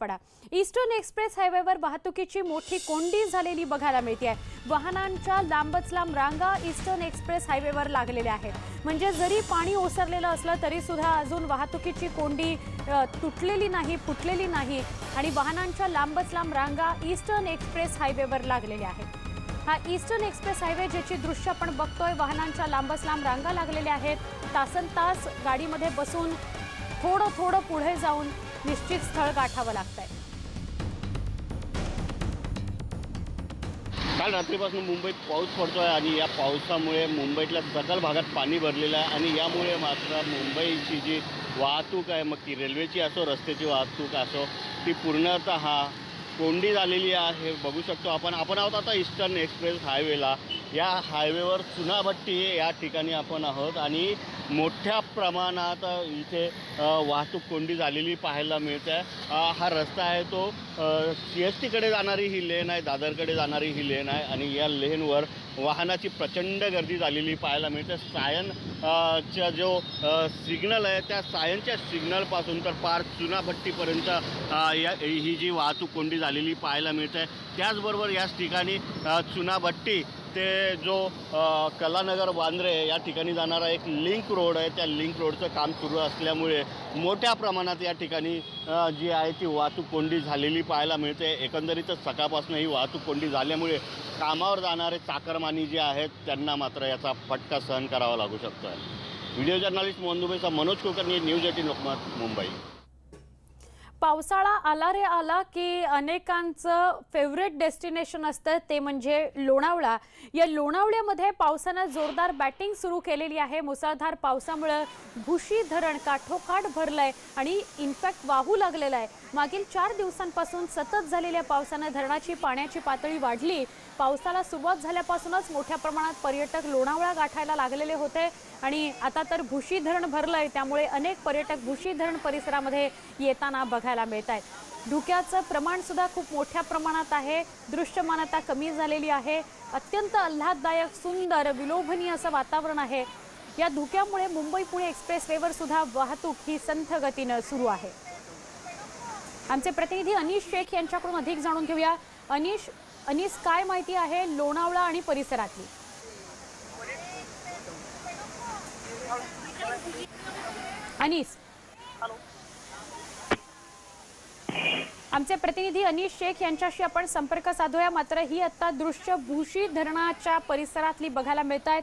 पडा. Eastern express हायवेवर वाहतुकीची मोठी कोंडी झालेली बघायला मिळते आहे वाहनांच्या लांबच लांब रांगा ईस्टर्न एक्सप्रेस हायवेवर लागलेल्या आहेत. म्हणजे जरी पाणी ओसरलेलं असलं तरी सुद्धा अजून वाहतुकीची कोंडी तुटलेली नाही फुटलेली नाही आणि वाहनांच्या लांबच लांब रांगा ईस्टर्न एक्सप्रेस हायवेवर लागलेल्या आहेत. हा ईस्टर्न एक्सप्रेस हायवे ज्याची दृश्य आपण बघतोय वाहनांच्या लांबच लांब रांगा लागलेल्या आहेत. तासन तास गाडीमध्ये बसून थोडं थोडं पुढे जाऊन निश्चित स्थळ गाठावं लागतंय. काल रात्रीपासून मुंबईत पाऊस पडतो आहे आणि या पावसामुळे मुंबईतल्या सकल भागात पाणी भरलेलं आहे आणि यामुळे मात्र मुंबईची जी वाहतूक आहे मग ती रेल्वेची असो रस्त्याची वाहतूक असो ती पूर्णतः कोंडी झालेली आहे. बघू शकतो आपण. आपण आहोत आता ईस्टर्न एक्सप्रेस हायवेला या हायवेवर चुनाभट्टी या ठिकाणी आपण आहोत आणि मोठ्या प्रमाणात इथे वाहतूक कोंडी झालेली पाहायला मिळते. आहे हा रस्ता आहे तो सी एस टीकडे जाणारी ही लेन आहे दादरकडे जाणारी ही लेन आहे आणि या लेनवर वाहनाची प्रचंड गर्दी झालेली पाहायला मिळते. सायन चा जो सिग्नल आहे त्या सायनच्या सिग्नलपासून तर पार चुनाभट्टीपर्यंत या ही जी वाहतूक कोंडी झालेली पाहायला मिळते. त्याचबरोबर याच ठिकाणी चुनाभट्टी ते जो कलानगर वांद्रे या ठिकाणी जाणारा एक लिंक रोड आहे त्या लिंक रोडचं काम सुरू असल्यामुळे मोठ्या प्रमाणात या ठिकाणी जी आहे ती वाहतूक कोंडी झालेली पाहायला मिळते. एकंदरीतच सकाळपासून ही वाहतूक कोंडी झाल्यामुळे कामावर जाणारे चाकरमानी जे आहेत त्यांना मात्र याचा फटका सहन करावा लागू शकतो आहे व्हिडिओ जर्नलिस्ट मोहन दुबेचा मनोज कुलकर्णी न्यूज एटीन लोकमत मुंबई. पावसाळा आला रे आला की अनेकांचं फेवरेट डेस्टिनेशन असतं ते म्हणजे लोणावळा. या लोणावळ्यामध्ये पावसानं जोरदार बॅटिंग सुरू केलेली आहे. मुसळधार पावसामुळं भुशी धरण काठोकाठ भरलं आहे आणि इनफॅक्ट वाहू लागलेलं आहे. मागील चार दिवसांपासून सतत झालेल्या पावसानं धरणाची पाण्याची पातळी वाढली. पावसाला सुरुवात झाल्यापासूनच मोठ्या प्रमाणात पर्यटक लोणावळा गाठायला लागलेले होते. आणि आता तर भुशी धरण भरलंय त्यामुळे अनेक पर्यटक भुशी धरण परिसरामध्ये येताना बघायला मिळत आहेत धुक्याचं प्रमाणसुद्धा खूप मोठ्या प्रमाणात आहे. दृश्यमानता कमी झालेली आहे. अत्यंत आल्हाददायक सुंदर विलोभनीय असं वातावरण आहे. या धुक्यामुळे मुंबई पुणे एक्सप्रेसवेवर सुद्धा वाहतूक ही संथ गतीनं सुरू आहे. आमचे प्रतिनिधी अनिश शेख यांच्याकडून अधिक जाणून घेऊया. अनिश अनिश काय माहिती आहे लोणावळा आणि परिसरातली? अनिस. आमचे प्रतिनिधी अनिश शेख यांच्याशी आपण संपर्क साधूया. मात्र ही आता दृश्य भूशी धरणाच्या परिसरातली बघायला मिळत आहेत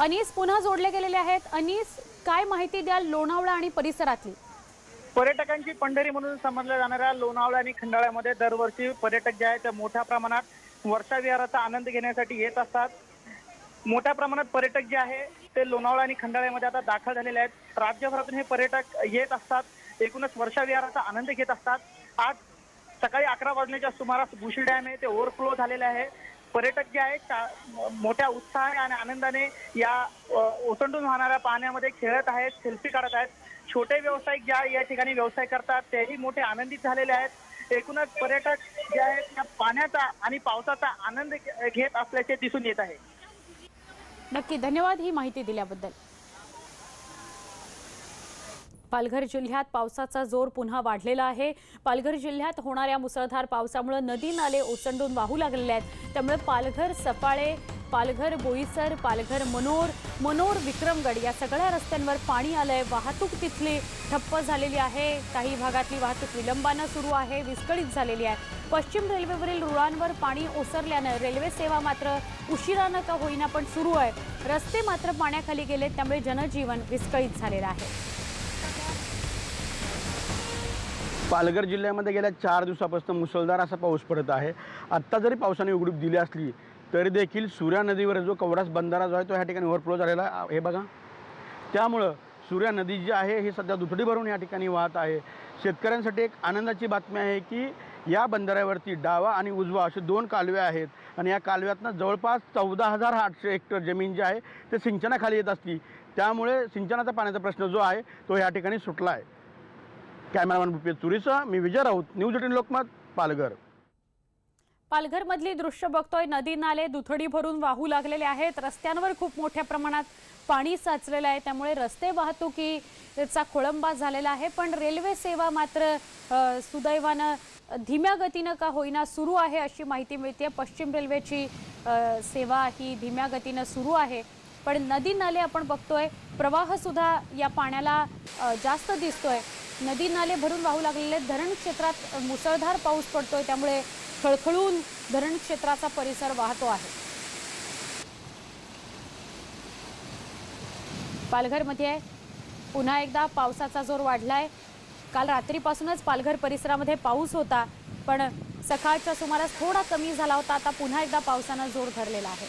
अनिस पुन्हा जोडले गेलेले आहेत. अनिस काय माहिती द्याल लोणावळा आणि परिसरातली? पर्यटकांची पंढरी म्हणून समजल्या जाणाऱ्या लोणावळा आणि खंडाळ्यामध्ये दरवर्षी पर्यटक जे आहेत ते मोठ्या प्रमाणात वर्षाविहाराचा आनंद घेण्यासाठी येत असतात. मोठ्या प्रमाणात पर्यटक जे आहे ते लोणावळा आणि खंडाळ्यामध्ये आता दाखल झालेले आहेत. राज्यभरातून हे पर्यटक येत असतात. एकूणच वर्षाविहाराचा आनंद घेत असतात. आज सकाळी अकरा वाजण्याच्या सुमारास भुशी डॅम आहे ते ओव्हरफ्लो झालेले आहे. पर्यटक जे आहेत त्या- मोठ्या उत्साहाने आणि आनंदाने या ओसंडून वाहणाऱ्या पाण्यामध्ये खेळत आहेत सेल्फी काढत आहेत. छोटे व्यावसायिक ज्या या ठिकाणी व्यवसाय करतात तेही मोठे आनंदित झालेले आहेत. एकूणच पर्यटक जे आहेत त्या पाण्याचा आणि पावसाचा आनंद घेत असल्याचे दिसून येत आहे. नक्की धन्यवाद ही माहिती दिल्याबद्दल. पालघर जिल्ह्यात पावसाचा जोर पुन्हा वाढलेला आहे. पालघर जिल्ह्यात होणाऱ्या मुसळधार पावसामुळे नदी नाले ओसंडून वाहू लागलेले आहेत. त्यामुळे पालघर सफाळे पालघर बोईसर पालघर मनोर मनोर विक्रमगड या सगळ्या रस्त्यांवर पाणी आलंय. वाहतूक तिथली ठप्प झालेली आहे. काही भागातली वाहतूक विलंबानं सुरू आहे विस्कळीत झालेली आहे. पश्चिम रेल्वेवरील रुळांवर पाणी ओसरल्यानं रेल्वे सेवा मात्र उशिरानं का होईना पण सुरू आहे. रस्ते मात्र पाण्याखाली गेले त्यामुळे जनजीवन विस्कळीत झालेलं आहे. पालघर जिल्ह्यामध्ये गेल्या चार दिवसापासून मुसळधार असा पाऊस पडत आहे. आत्ता जरी पावसाने उघडीप दिली असली तरी देखील सूर्या नदीवर जो कवडास बंधारा जो आहे तो ह्या ठिकाणी ओव्हरफ्लो झालेला आहे. हे बघा. त्यामुळं सूर्या नदी जी आहे ही सध्या दुथडी भरून या ठिकाणी वाहत आहे. शेतकऱ्यांसाठी एक आनंदाची बातमी आहे की या बंधाऱ्यावरती डावा आणि उजवा असे दोन कालवे आहेत. आणि या कालव्यातनं जवळपास चौदा हजार आठशे हेक्टर जमीन जी आहे ते सिंचनाखाली येत असली त्यामुळे सिंचनाचा पाण्याचा प्रश्न जो आहे तो या ठिकाणी सुटला आहे. कॅमेरामॅन भूपेश चुरीचा मी विजय राऊत न्यूज एटीन लोकमत पालघर. पालघरमधली दृश्य बघतोय. नदी नाले दुथडी भरून वाहू लागलेले आहेत. रस्त्यांवर खूप मोठ्या प्रमाणात पाणी साचलेलं आहे. त्यामुळे रस्ते वाहतुकीचा खोळंबा झालेला आहे. पण रेल्वे सेवा मात्र सुदैवानं धीम्या गतीनं का होईना सुरू आहे अशी माहिती मिळते पश्चिम रेल्वेची सेवा ही धीम्या गतीनं सुरू आहे. पण नदी नाले आपण बघतोय. प्रवाहसुद्धा या पाण्याला जास्त दिसतोय. नदी नाले भरून वाहू लागलेले धरण क्षेत्रात मुसळधार पाऊस पडतोय त्यामुळे खळखळून धरण क्षेत्राचा परिसर वाहतो आहे. पालघरमध्ये पुन्हा एकदा पावसाचा जोर वाढलाय. काल रात्रीपासूनच पालघर परिसरामध्ये पाऊस होता पण सकाळच्या सुमारास थोडा कमी झाला होता. आता पुन्हा एकदा पावसानं जोर धरलेला आहे.